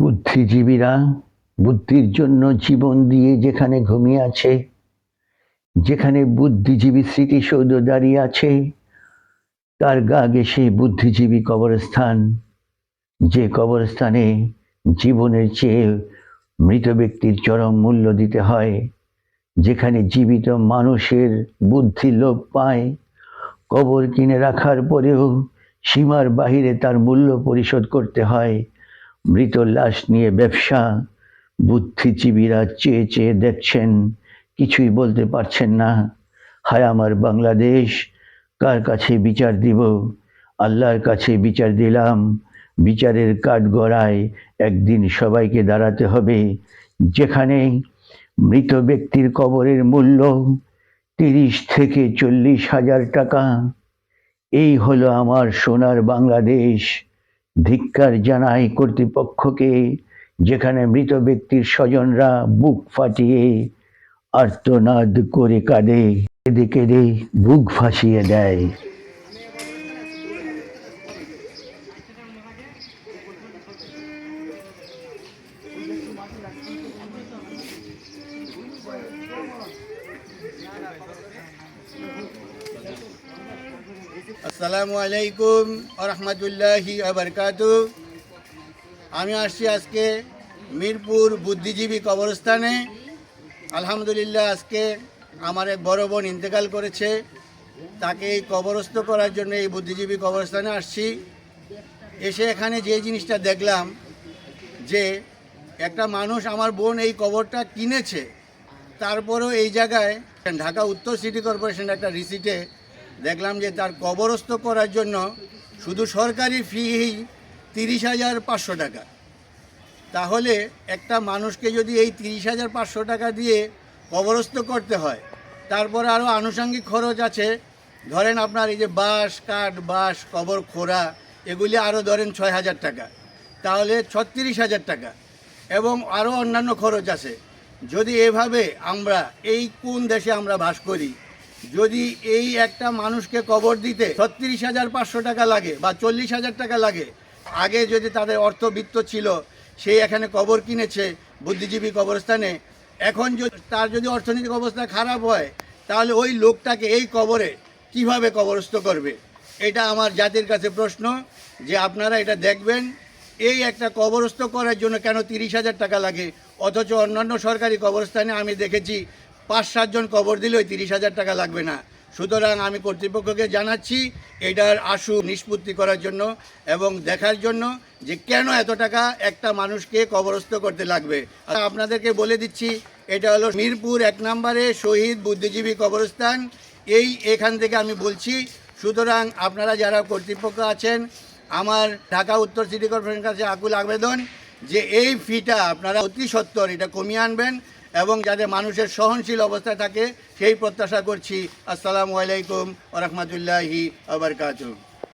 বুদ্ধিজীবীরা বুদ্ধির জন্য জীবন দিয়ে যেখানে ঘুমিয়ে আছে, যেখানে বুদ্ধিজীবী স্মৃতিসৌধ দাঁড়িয়ে আছে, তার গা ঘেঁষে বুদ্ধিজীবী কবরস্থান, যে কবরস্থানে জীবনের চেয়ে মৃত ব্যক্তির চরম মূল্য দিতে হয়, যেখানে জীবিত মানুষের বুদ্ধি লোপ পায়, কবর কিনে রাখার পরেও সীমার বাহিরে তার মূল্য পরিশোধ করতে হয়। মৃত লাশ নিয়ে ব্যবসা। বুদ্ধিজীবীরা চেয়ে চেয়ে দেখছেন, কিছুই বলতে পারছেন না। হায় আমার বাংলাদেশ, কার কাছে বিচার দিব? আল্লাহর কাছে বিচার দিলাম। বিচারের কাঠ গড়ায় একদিন সবাইকে দাঁড়াতে হবে, যেখানে মৃত ব্যক্তির কবরের মূল্য তিরিশ থেকে চল্লিশ হাজার টাকা। এই হলো আমার সোনার বাংলাদেশ। ধিক্কার জানাই কর্তৃপক্ষকে, যেখানে মৃত ব্যক্তির স্বজনরা বুক ফাটিয়ে আর্তনাদ করে কাঁদে, কেঁদে কেঁদে বুক ফাঁসিয়ে দেয়। আসসালামু আলাইকুম রহমতুল্লাহি আবরকাতু আমি আসছি আজকে মিরপুর বুদ্ধিজীবী কবরস্থানে। আলহামদুলিল্লাহ আজকে আমার এক বড় বোন ইন্তেকাল করেছে। তাকে এই কবরস্থ করার জন্য এই বুদ্ধিজীবী কবরস্থানে আসছি। এসে এখানে যে জিনিসটা দেখলাম যে একটা মানুষ আমার বোন এই কবরটা কিনেছে, তারপরেও এই জায়গায় ঢাকা উত্তর সিটি কর্পোরেশন একটা রিসিটে দেখলাম যে তার কবরস্থ করার জন্য শুধু সরকারি ফি তিরিশ হাজার পাঁচশো টাকা। তাহলে একটা মানুষকে যদি এই তিরিশ হাজার পাঁচশো টাকা দিয়ে কবরস্থ করতে হয়, তারপরে আরও আনুষঙ্গিক খরচ আছে। ধরেন আপনার এই যে বাঁশ, কাঠ, বাঁশ, কবর খোরা এগুলি আরও ধরেন ছয় হাজার টাকা। তাহলে ছত্রিশ হাজার টাকা। এবং আরও অন্যান্য খরচ আছে। যদি এভাবে আমরা এই কোন দেশে আমরা বাস করি যদি এই একটা মানুষকে কবর দিতে ছত্রিশ হাজার পাঁচশো টাকা লাগে বা চল্লিশ হাজার টাকা লাগে, আগে যদি তাদের অর্থবিত্ত ছিল, সে এখানে কবর কিনেছে, বুদ্ধিজীবী কবরস্থানে, এখন যদি তার যদি অর্থনৈতিক অবস্থা খারাপ হয়, তাহলে ওই লোকটাকে এই কবরে কীভাবে কবরস্থ করবে? এটা আমার জাতির কাছে প্রশ্ন, যে আপনারা এটা দেখবেন, এই একটা কবরস্থ করার জন্য কেন তিরিশ হাজার টাকা লাগে? অথচ অন্যান্য সরকারি কবরস্থানে আমি দেখেছি পাঁচ সাতজন কবর দিলে ওই তিরিশ হাজার টাকা লাগবে না। সুতরাং আমি কর্তৃপক্ষকে জানাচ্ছি, এটার আশু নিষ্পত্তি করার জন্য এবং দেখার জন্য যে কেন এত টাকা একটা মানুষকে কবরস্থ করতে লাগবে। আপনাদেরকে বলে দিচ্ছি, এটা হলো মিরপুর এক নম্বরে শহীদ বুদ্ধিজীবী কবরস্থান। এই এখান থেকে আমি বলছি, সুতরাং আপনারা যারা কর্তৃপক্ষ আছেন, আমার ঢাকা উত্তর সিটি কর্পোরেশনের কাছে আকুল আবেদন যে এই ফিটা আপনারা অতি সত্তর, এটা কমিয়ে আনবেন। এবং যাতে মানুষের সহনশীল অবস্থা থাকে সেই প্রত্যাশা করছি। আসসালামু আলাইকুম আবার আবরকাতুহ